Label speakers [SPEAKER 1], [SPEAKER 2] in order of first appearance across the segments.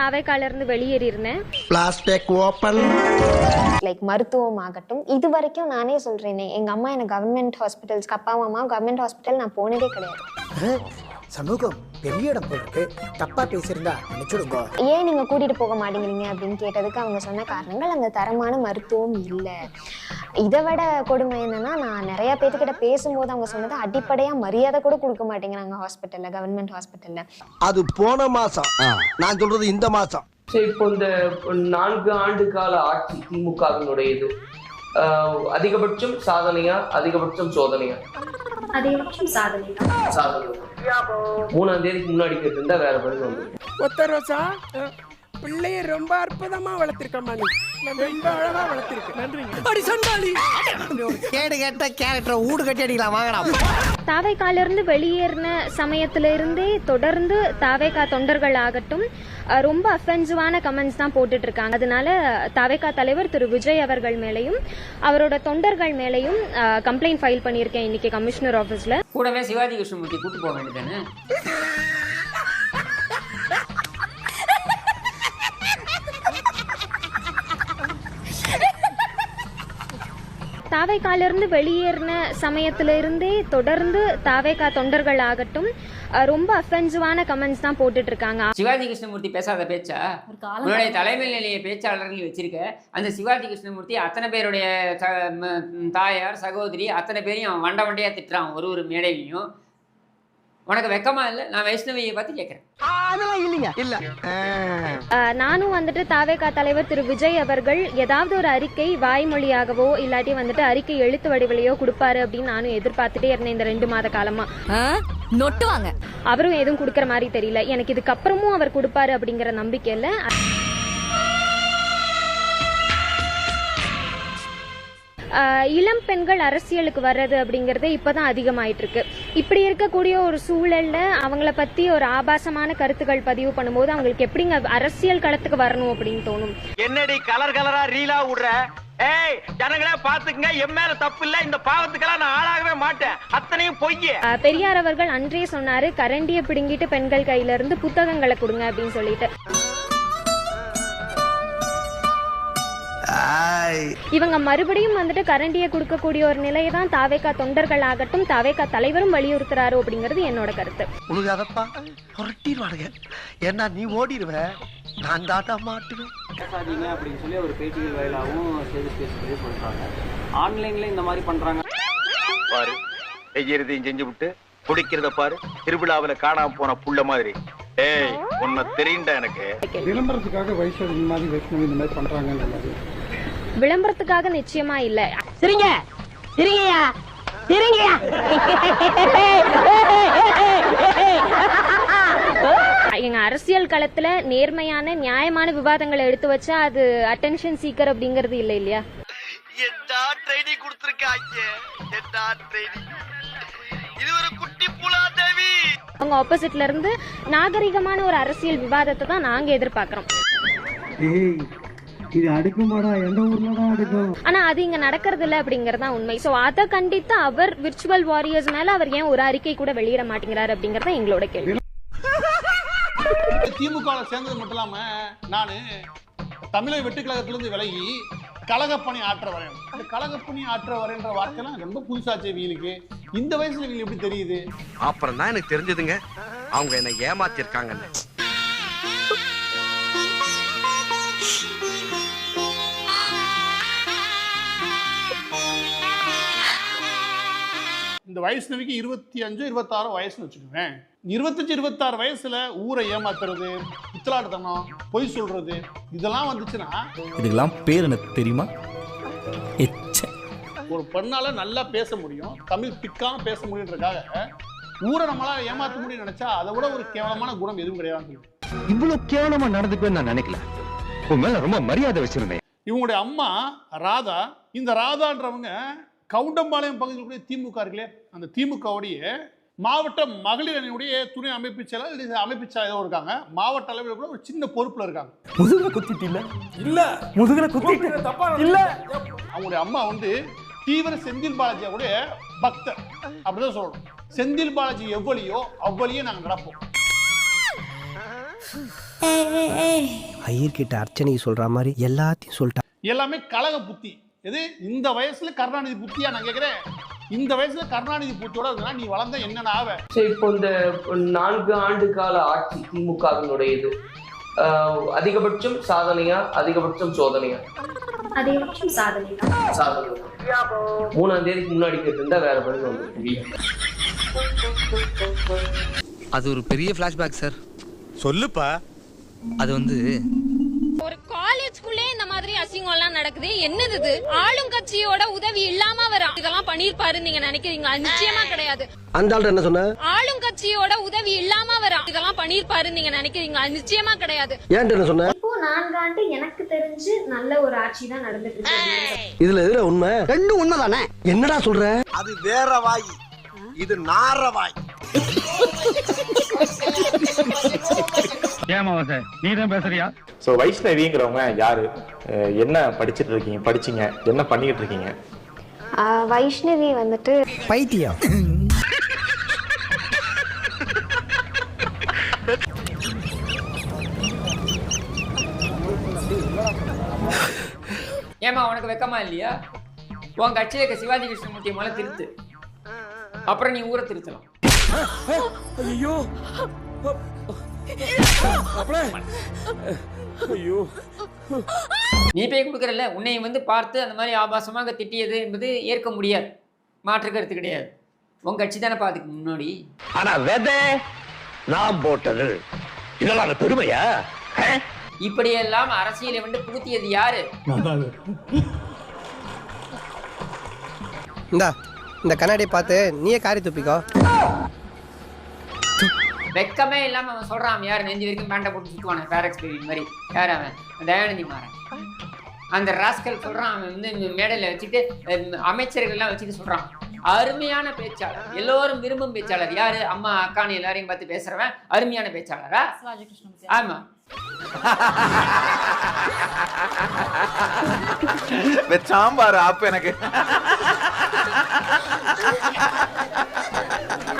[SPEAKER 1] தாவேக்கால இருந்து வெளியேறி இருந்தேன்
[SPEAKER 2] பிளாஸ்டிக் ஓபன்
[SPEAKER 3] லைக் மருத்துவம் ஆகட்டும் இது வரைக்கும் நானே சொல்றேனே எங்க அம்மா எனக்கு கவர்மெண்ட் ஹாஸ்பிட்டல்ஸ்க்கு அப்பா அம்மா கவர்மெண்ட் ஹாஸ்பிட்டல் நான் போனதே கிடையாது.
[SPEAKER 4] சமூகம் பெரிய இடம் போல இருக்கு. தப்பா பேசியிருந்தா நினைச்சுடுங்க
[SPEAKER 3] ஏன் நீங்க கூட்டிட்டு போக மாட்டேங்கிறீங்க அப்படின்னு கேட்டதுக்கு அவங்க சொன்ன காரணங்கள் அங்க தரமான மருத்துவம் இல்லை. இதை விட கொடுமை என்னன்னா நான் நிறைய பேர்த்துக்கிட்ட பேசும்போது அவங்க சொன்னது அடிப்படையா மரியாதை கூட கொடுக்க மாட்டேங்கிறாங்க ஹாஸ்பிட்டல்ல கவர்மெண்ட் ஹாஸ்பிட்டல்ல
[SPEAKER 2] அது போன மாசம். நான் சொல்றது இந்த மாசம்.
[SPEAKER 5] சரி இப்போ இந்த நான்கு ஆண்டு கால ஆட்சி திமுகவினுடையது ஆஹ் அதிகபட்சம் சாதனையா அதிகபட்சம் சோதனையா?
[SPEAKER 1] அதிகபட்சம் சாதனை
[SPEAKER 5] சாதனை மூணாம் தேதிக்கு முன்னாடி கேட்டிருந்தா வேற பதில் வந்து
[SPEAKER 6] ஒத்த ரோசா? பிள்ளைய ரொம்ப அற்புதமா வளர்த்திருக்கம்மா நீ. ரொம்ப அழகா வளர்த்திருக்க. நன்றி அடி சண்டாளி.
[SPEAKER 4] கேடு கேட்ட கேரக்டர் ஊடு கட்டி அடிக்கலாம். வாங்கடா
[SPEAKER 1] தாவேக்கால இருந்து வெளியேறின சமயத்துல இருந்தே தொடர்ந்து தாவேக்கா தொண்டர்கள் ஆகட்டும் ரொம்ப அஃபென்சிவான கமெண்ட்ஸ் தான் போட்டுட்டு இருக்காங்க அதனால தாவேக்கா தலைவர் திரு. விஜய் அவர்கள் மேலையும் அவரோட தொண்டர்கள் மேலையும் கம்ப்ளைண்ட் ஃபைல் பண்ணியிருக்கேன் இன்னைக்கு கமிஷனர் ஆஃபீஸ்ல
[SPEAKER 7] கூடவே சிவாஜி கிருஷ்ணமூர்த்தி கூட்டு போக வேண்டியதானே
[SPEAKER 1] தாவேக்கால இருந்து வெளியேறின சமயத்துல இருந்தே தொடர்ந்து தாவேக்கா தொண்டர்கள் ஆகட்டும் ரொம்ப அஃபென்சிவான கமெண்ட்ஸ் தான் போட்டுட்டு இருக்காங்க
[SPEAKER 7] சிவாஜி கிருஷ்ணமூர்த்தி பேசாத பேச்சா? உன்னுடைய தலைமை நிலைய பேச்சாளர் நீ வச்சிருக்க அந்த சிவாஜி கிருஷ்ணமூர்த்தி அத்தனை பேருடைய தாயார் சகோதரி அத்தனை பேரையும் அவன் வண்ட வண்டையா திட்டுறான் ஒரு ஒரு மேடையிலையும். உனக்கு வெக்கமா இல்லை? நான் வைஷ்ணவியை பார்த்து கேட்குறேன்
[SPEAKER 2] அதெல்லாம் இல்லைங்க. இல்ல.
[SPEAKER 1] அஹ், நானும் வந்துட்டு தாவேகா தலைவர் திரு விஜய் அவர்கள் ஏதாவது ஒரு அறிக்கை வாய்மொழியாகவோ இல்லாட்டி வந்துட்டு அறிக்கை எழுத்து வடிவிலையோ கொடுப்பாரு அப்படின்னு நானும் எதிர்பார்த்துட்டே இருந்தேன் இந்த ரெண்டு மாத காலமா.
[SPEAKER 8] நொட்டுவாங்க.
[SPEAKER 1] அவரும் எதுவும் கொடுக்கற மாதிரி தெரியல. எனக்கு இதுக்கப்புறமும் அவர் கொடுப்பாரு அப்படிங்கிற நம்பிக்கை இளம் பெண்கள் அரசியலுக்கு வர்றது அப்படிங்கறது இப்பதான் அதிகமாயிட்டு இருக்கு இப்படி இருக்கக்கூடிய ஒரு சூழல்ல அவங்கள பத்தி ஒரு ஆபாசமான கருத்துக்கள் பதிவு பண்ணும்போது அவங்களுக்கு எப்படிங்க அரசியல் களத்துக்கு வரணும் அப்படின்னு தோணும்?
[SPEAKER 9] என்னடி கலர் கலரா ரீலா விடுற ஏய் ஜனங்களே பாத்துக்கங்க என் மேல தப்பு இல்ல இந்த பாவத்துக்கெல்லாம் நான் ஆளாகவே மாட்டேன். அத்தனையும் பொய்ய.
[SPEAKER 1] பெரியார் அவர்கள் அன்றே சொன்னாரு கரண்டியை பிடுங்கிட்டு பெண்கள் கையில இருந்து புத்தகங்களை கொடுங்க அப்படின்னு சொல்லிட்டு. இவங்க மறுபடியும் வந்துட்டு கரண்டியை கொடுக்கக்கூடிய ஒரு நிலையை தான் தாவேக்கா தொண்டர்கள் ஆகட்டும் தாவேக்கா தலைவரும் வலியுறுத்துறாரு அப்படிங்கிறது என்னோட கருத்து.
[SPEAKER 2] உனக்கு அதப்பா புரட்டிடுவானுங்க ஏன்னா நீ ஓடிடுவ நான் தாத்தா மாட்டுவேன்.
[SPEAKER 10] பேசாதீங்க அப்படின்னு சொல்லி ஒரு பேட்டிகள் வாயிலாகவும் செய்தி பேசுறதே சொல்றாங்க ஆன்லைன்ல இந்த மாதிரி பண்றாங்க.
[SPEAKER 9] பாரு செய்யறதையும் செஞ்சு விட்டு குடிக்கிறத பாரு திருவிழாவுல காணாம போன புள்ள மாதிரி. ஏய் உன்னை தெரியுண்டா எனக்கு?
[SPEAKER 6] விளம்பரத்துக்காக வயசு இந்த மாதிரி வைஷ்ணவி இந்த மாதிரி பண்றாங்கன்னு
[SPEAKER 1] விளம்பரத்துக்காக நிச்சயமா இல்ல.
[SPEAKER 8] சரிங்க. சரிங்கய்யா. சரிங்கய்யா.
[SPEAKER 1] எங்க அரசியல் களத்துல நேர்மையான நியாயமான விவாதங்களை எடுத்து வச்சா அது அட்டென்ஷன் சீக்கர் அப்படிங்கிறது இல்ல இல்லையா?
[SPEAKER 9] என்ன ட்ரைனிங் கொடுத்துருக்காங்க. என்ன ட்ரைனிங் இது ஒரு குட்டி புலா தேவி.
[SPEAKER 1] அவங்க ஆப்போசிட்ல இருந்து நாகரிகமான ஒரு அரசியல் விவாதத்தை தான் நாங்க எதிர்பார்க்கிறோம்.
[SPEAKER 6] இது அடுக்குமாடா எந்த ஊர்லடா அடுக்கும்
[SPEAKER 1] ஆனா அது இங்க நடக்கிறது இல்ல அப்படிங்கறது தான் உண்மை. சோ அதை கண்டித்து அவர் விர்ச்சுவல் வாரியர்ஸ் மேல அவர் ஏன் ஒரு அறிக்கை கூட வெளியிட மாட்டேங்கிறாரு அப்படிங்கறது தான் எங்களோட கேள்வி.
[SPEAKER 6] திமுக சேர்ந்தது மட்டும் இல்லாம நானு தமிழக வெட்டுக்கழகத்திலிருந்து விலகி கழகப்பணி ஆற்ற வரேன். அந்த கழகப்பணி ஆற்ற வரேன்ற வார்த்தைலாம் ரொம்ப புதுசாச்சு இவங்களுக்கு இந்த வயசுல இவங்களுக்கு எப்படி தெரியுது?
[SPEAKER 2] அப்புறம் தான் எனக்கு தெரிஞ்சதுங்க. அவங்க என்ன ஏமாத்திருக்காங்கன்னு.
[SPEAKER 6] வைஷ்ணவிக்கு இருபத்தி அஞ்சு இருபத்தாறு வயசுன்னு வச்சுக்கோங்க இருபத்தஞ்சு இருபத்தாறு வயசுல ஊரை ஏமாத்துறது பித்தலாட்டத்தனம் பொய் சொல்றது இதெல்லாம் வந்துச்சுன்னா
[SPEAKER 11] இதுக்கெல்லாம் பேர் என்ன தெரியுமா?
[SPEAKER 6] ஒரு பெண்ணால நல்லா பேச முடியும் தமிழ் பிக்காம பேச முடியுன்றதுக்காக ஊரை நம்மளால ஏமாத்த முடியும்னு நினைச்சா அதை விட ஒரு கேவலமான குணம் எதுவும் கிடையாது
[SPEAKER 11] இவ்வளவு கேவலமா நடந்துக்குவேன்னு நான் நினைக்கல. உன் மேல ரொம்ப மரியாதை வச்சிருந்தேன்.
[SPEAKER 6] இவங்களுடைய அம்மா ராதா இந்த ராதான்றவங்க கவுண்டம்பாளையம் பகுதியில் கூட திமுக இருக்குல்லே அந்த திமுகவுடைய மாவட்ட மகளிர் அணியுடைய துணை அமைப்பு செயலர் அமைப்பு செயலர் இருக்காங்க. மாவட்ட அளவில் கூட ஒரு சின்ன பொறுப்புல இருக்காங்க.
[SPEAKER 11] முதுகுல குத்திட்டு இல்ல? இல்ல. முதுகுல குத்திட்டு இல்ல.
[SPEAKER 6] அவங்களுடைய அம்மா வந்து தீவிர செந்தில் பாலாஜியோடைய பக்தர். அப்படிதான் சொல்லணும். செந்தில் பாலாஜி எவ்வளியோ அவ்வளியே நாங்க நடப்போம்.
[SPEAKER 4] ஐயர்கிட்ட அர்ச்சனை சொல்ற மாதிரி எல்லாத்தையும் சொல்லிட்டா
[SPEAKER 6] எல்லாமே கழக புத்தி. எது? இந்த வயசுல கருணாநிதி புத்தியா? நான் கேட்கிறேன் இந்த வயசுல கருணாநிதி புத்தியோட இருந்தா நீ வளர்ந்த என்னென்ன ஆவ?
[SPEAKER 5] சரி இப்போ இந்த நான்கு ஆண்டு கால ஆட்சி திமுகவினுடையது. ஆஹ் அதிகபட்சம் சாதனையா? அதிகபட்சம் சோதனையா?
[SPEAKER 1] அதிகபட்சம் சாதனை
[SPEAKER 5] சாதனை மூணாம் தேதிக்கு முன்னாடி கேட்டிருந்தா வேற பதில் வந்து
[SPEAKER 12] அது ஒரு பெரிய ஃபிளாஷ்பேக் சார்
[SPEAKER 11] சொல்லுப்பா.
[SPEAKER 12] அது வந்து
[SPEAKER 8] ஒரு காலேஜ்க்குள்ளே இந்த மாதிரி அசிங்கம் எல்லாம் நடக்குது. என்னது இது? ஆளுங்கட்சியோட உதவி இல்லாம அவர் இதெல்லாம் பண்ணிருப்பாருன்னு நீங்க நினைக்கிறீங்களா? நிச்சயமா கிடையாது.
[SPEAKER 2] அந்த ஆள் என்ன சொன்ன?
[SPEAKER 8] ஆளுங்கட்சியோட உதவி இல்லாம அவர் இதெல்லாம் பண்ணிருப்பாருன்னு நீங்க நினைக்கிறீங்களா? நிச்சயமா கிடையாது.
[SPEAKER 2] ஏன்ட்டு என்ன சொன்ன?
[SPEAKER 1] இப்போ நான்காண்டு எனக்கு தெரிஞ்சு நல்ல ஒரு ஆட்சி தான் நடந்துட்டு இருக்கு.
[SPEAKER 2] இதுல எதுல உண்மை?
[SPEAKER 4] ரெண்டும் உண்மைதானே
[SPEAKER 2] என்னடா சொல்ற?
[SPEAKER 4] அது வேற வாய். இது நார வாய்.
[SPEAKER 11] ஏமா சார்? நீ தான் பேசுறியா?
[SPEAKER 9] ஸோ வைஷ்ணவிங்கிறவங்க யாரு? என்ன படிச்சிட்டு இருக்கீங்க? படிச்சீங்க? என்ன பண்ணிக்கிட்டு இருக்கீங்க?
[SPEAKER 3] வைஷ்ணவி வந்துட்டு
[SPEAKER 4] பைத்தியம்.
[SPEAKER 7] ஏமா உனக்கு வெக்கமா இல்லையா? உன் கட்சியில இருக்க சிவாஜி கிருஷ்ணமூர்த்தியை முதல்ல திருத்து அப்புறம் நீ ஊரை திருத்தலாம்.
[SPEAKER 4] ஐயோ! ஐயோ.
[SPEAKER 7] நீ போய் கொடுக்குறல்ல உன்னை வந்து பார்த்து அந்த மாதிரி ஆபாசமாக திட்டியது என்பது ஏற்க முடியாது. மாற்று கருத்து கிடையாது. உன் கட்சி தானே அதுக்கு முன்னாடி?
[SPEAKER 9] ஆனா வெதை நான் போட்டது. இதெல்லாம் பெருமையா?
[SPEAKER 7] இப்படியெல்லாம் அரசியலை வந்து புகுத்தியது யாரு?
[SPEAKER 4] இந்தா இந்த கண்ணாடியை பார்த்து நீயே காரி துப்பிக்கோ.
[SPEAKER 7] வெக்கமே இல்லாம அவன் சொல்றான் யார்? நெஞ்சு வரைக்கும் பேண்டை போட்டு சுத்துவானே பேர் எக்ஸ்பீரியன் மாதிரி. யார் அவன்? தயானந்தி மாறன். அந்த ராஸ்கல் சொல்றான் அவன் வந்து இந்த மேடையில வச்சுட்டு அஹ், அமைச்சர்கள் எல்லாம் வச்சுட்டு சொல்றான். அருமையான பேச்சாளர். எல்லோரும் விரும்பும் பேச்சாளர். யாரு? அம்மா அக்கான்னு எல்லாரையும் பார்த்து பேசுறவன் அருமையான பேச்சாளரா? ஆமா.
[SPEAKER 9] சாம்பார் ஆப்பு எனக்கு.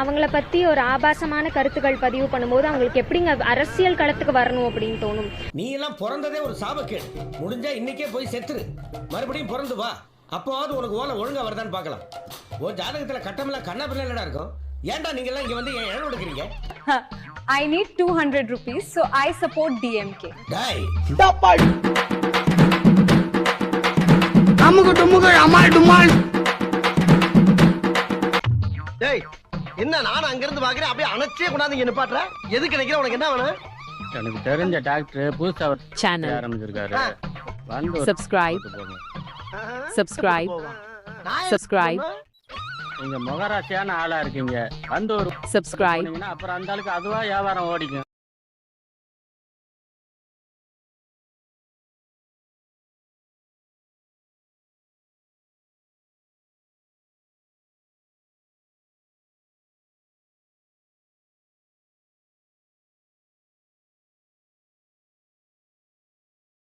[SPEAKER 1] அவங்கள பத்தி ஒரு ஆபாசமான கருத்துக்கள் பதிவு பண்ணும்போது அவங்களுக்கு எப்படிங்க அரசியல் களத்துக்கு வரணும் அப்படின்னு தோணும்?
[SPEAKER 4] நீ எல்லாம் பிறந்ததே ஒரு சாபக்கேடு. முடிஞ்சா இன்னைக்கே போய் செத்துரு. மறுபடியும் பிறந்து வா. அப்போவாவது உனக்கு ஓலை ஒழுங்கா வருதான்னு பார்க்கலாம். உன் ஜாதகத்துல கட்டமெல்லாம் கண்ணா பிள்ளை இருக்கும். ஏன்டா நீங்க எல்லாம் இங்க வந்து ஏன் இடம் எடுக்கிறீங்க
[SPEAKER 8] I need two hundred rupees so I support DMK
[SPEAKER 4] டாய்.
[SPEAKER 2] அமுகு டுமுகு அமால் டுமால் டேய் என்ன நான் அங்க இருந்து பாக்குறேன் அப்படியே அணைச்சே கொண்டாந்து இங்க நிப்பாட்டுற. எதுக்கு நினைக்கிற உனக்கு என்ன வேணும்?
[SPEAKER 10] எனக்கு தெரிஞ்ச டாக்டர் புதுசா
[SPEAKER 8] சேனல்
[SPEAKER 10] ஆரம்பிச்சிருக்காரு வந்து
[SPEAKER 8] சப்ஸ்கிரைப் Subscribe.
[SPEAKER 2] நான்
[SPEAKER 8] Subscribe.
[SPEAKER 10] நீங்க முகராசியான ஆளா இருக்கீங்க. வந்து ஒரு
[SPEAKER 8] சப்ஸ்கிரைப்
[SPEAKER 10] அப்புறம் அந்த ஆளுக்கு அதுவா வியாபாரம் ஓடிக்கும்.